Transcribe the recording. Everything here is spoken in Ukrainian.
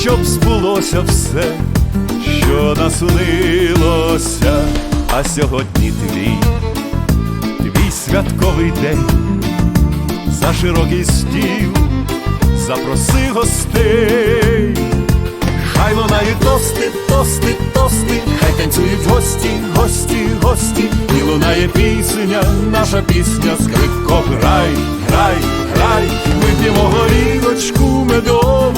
щоб збулося все, що наснилося, а сьогодні твій, твій святковий день. За широкий стіл, запроси гостей, хай лунають тости, тости, тости, хай танцюють гості, гості, гості, і лунає пісня, наша пісня, скрипко, грай, грай, грай, вип'ємо горілочку медову